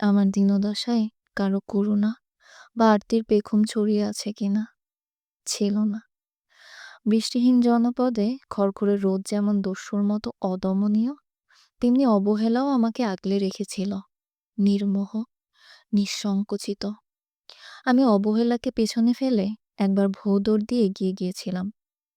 আমার দীনদশায় কারও করুণা বা আরতির পেখম ছড়িয়ে আছে কিনা ছিল না। বৃষ্টিহীন জনপদে খড়খড়ে রোদ যেমন দস্যুর মতো অদমনীয়, তেমনি অবহেলাও আমাকে আগলে রেখেছিল, নির্মোহ, নিঃসংকোচিত। আমি অবহেলাকে পেছনে ফেলে একবার ভোদৌড় দিয়ে এগিয়ে গিয়েছিলাম।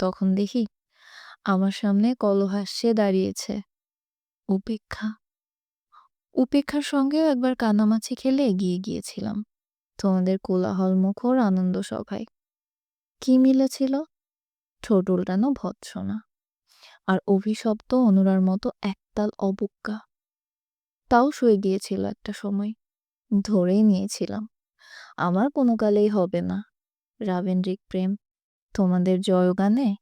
তখন দেখি আমার সামনে কলহাস্যে দাঁড়িয়েছে। উপেক্ষা উপেক্ষার সঙ্গেও একবার কানামাছি খেলে এগিয়ে গিয়েছিলাম। তোমাদের কোলাহল মুখর আনন্দ সভায়। কি মিলেছিল? ঠোঁট উল্টানো ভৎসনা। আর অভিশপ্ত অনুরার মতো একতাল অবজ্ঞা। তাও শুয়ে গিয়েছিল একটা সময়। ধরেই নিয়েছিলাম। আমার কোনো কালেই হবে না। রাবেন্দ্রিক প্রেম। তোমাদের জয়গানে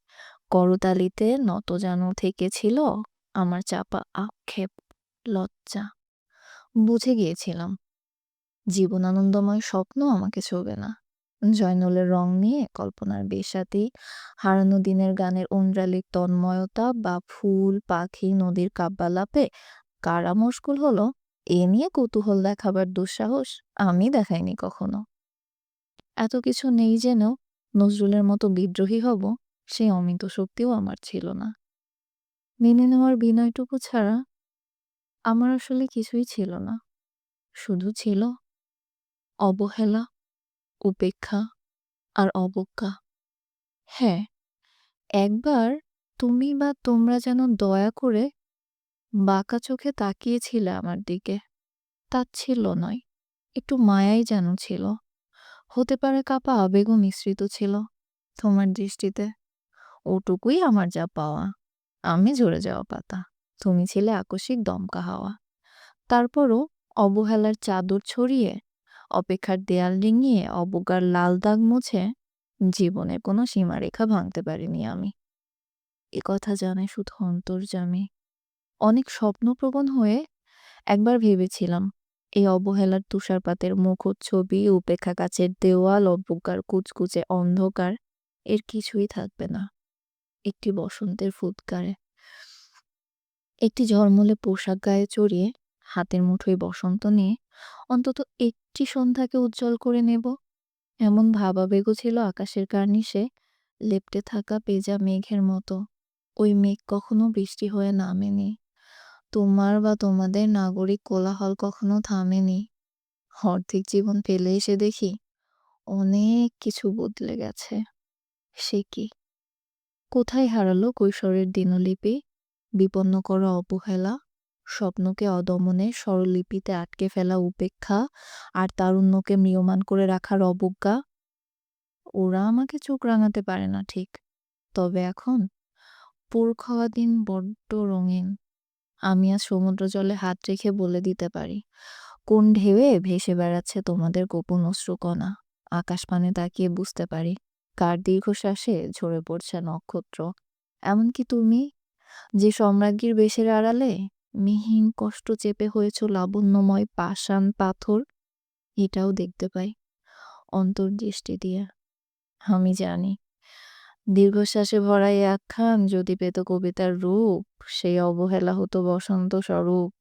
করতালিতে নত যেন থেকেছিল আমার চাপা আক্ষেপ, লজ্জা। বুঝে গিয়েছিলাম। জীবন আনন্দময় স্বপ্ন আমাকে ছোবে না। জয়নুলের রং নিয়ে কল্পনার বেশাতি হারানো দিনের গানের ঐন্দ্রালিক তন্ময়তা বা ফুল, পাখি, নদীর কাব্যালাপে কারা মুশকুল হলো, এ নিয়ে কৌতূহল দেখাবার দুঃসাহস আমি দেখাইনি কখনো। এত কিছু নেই জেনেও নজরুলের মতো বিদ্রোহী হব সেই অমিত শক্তিও আমার ছিল না। মেনে নেওয়ার বিনয়টুকু ছাড়া আমার আসলে কিছুই ছিল না। শুধু ছিল অবহেলা, উপেক্ষা আর অবজ্ঞা। হ্যাঁ একবার তুমি বা তোমরা যেন দয়া করে বাঁকা চোখে তাকিয়েছিলে আমার দিকে তাচ্ছিল্য নয়, একটু মায়াই যেন ছিল। হতে পারে কাপা আবেগও মিশ্রিত ছিল তোমার দৃষ্টিতে। ওটুকুই আমার যা পাওয়া, আমি ঝরে যাওয়া পাতা। তুমি ছিলে আকস্মিক দমকা হাওয়া। তারপরও অবহেলার চাদর ছড়িয়ে, অপেক্ষার দেয়াল ডিঙিয়ে, অবজ্ঞার লাল দাগ মুছে জীবনের কোনো সীমারেখা ভাঙতে পারিনি আমি। এ কথা জানে শুধু অন্তর্জামী অনেক স্বপ্নপ্রবণ হয়ে একবার ভেবেছিলাম, এই অবহেলার তুষারপাতের মুখচ্ছবি উপেক্ষা কাছের দেওয়াল, অবজ্ঞার কুচকুচে অন্ধকার, এর কিছুই থাকবে না। একটি বসন্তের ফুৎকারে। একটি ঝলমলে পোশাক গায়ে চড়িয়ে হাতের মুঠোয় বসন্ত নিয়ে অন্তত একটি সন্ধ্যাকে উজ্জ্বল করে নেব। এমন ভাবাবেগও ছিল আকাশের কার্নিশে লেপ্টে থাকা পেজা মেঘের মতো। ওই মেঘ কখনো বৃষ্টি হয়ে নামেনি। তোমার বা তোমাদের নাগরিক কোলাহল কখনো থামেনি। অর্ধেক জীবন ফেলে এসে দেখি অনেক কিছু বদলে গেছে। সে কি? কোথায় হারালো কৈশোরের দিনলিপি? বিপন্ন করা অবহেলা, স্বপ্নকে অদমনে স্বরলিপিতে আটকে ফেলা উপেক্ষা আর তারুণ্যকে ম্রিয়মান করে রাখার অবজ্ঞা, ওরা আমাকে চোখ রাঙাতে পারে না ঠিক। তবে এখন পোর খাওয়া দিন বড্ড রঙিন। আমি আজ সমুদ্র জলে হাত রেখে বলে দিতে পারি, কোন ঢেউয়ে ভেসে বেড়াচ্ছে তোমাদের গোপন অশ্রুকণা? আকাশ পানে তাকিয়ে বুঝতে পারি, কার দীর্ঘশ্বাসে ঝরে পড়ছে নক্ষত্র। এমনকি তুমি যে সম্রাজ্ঞীর বেশের আড়ালে মিহিন কষ্ট চেপে হয়েছ লাবণ্যময় পাষাণ পাথর, এটাও দেখতে পাই অন্তর্দৃষ্টি দিয়া। আমি জানি, দীর্ঘশ্বাসে ভরা এই আখ্যান যদি পেত কবিতার রূপ, সেই অবহেলা হতো বসন্ত স্বরূপ।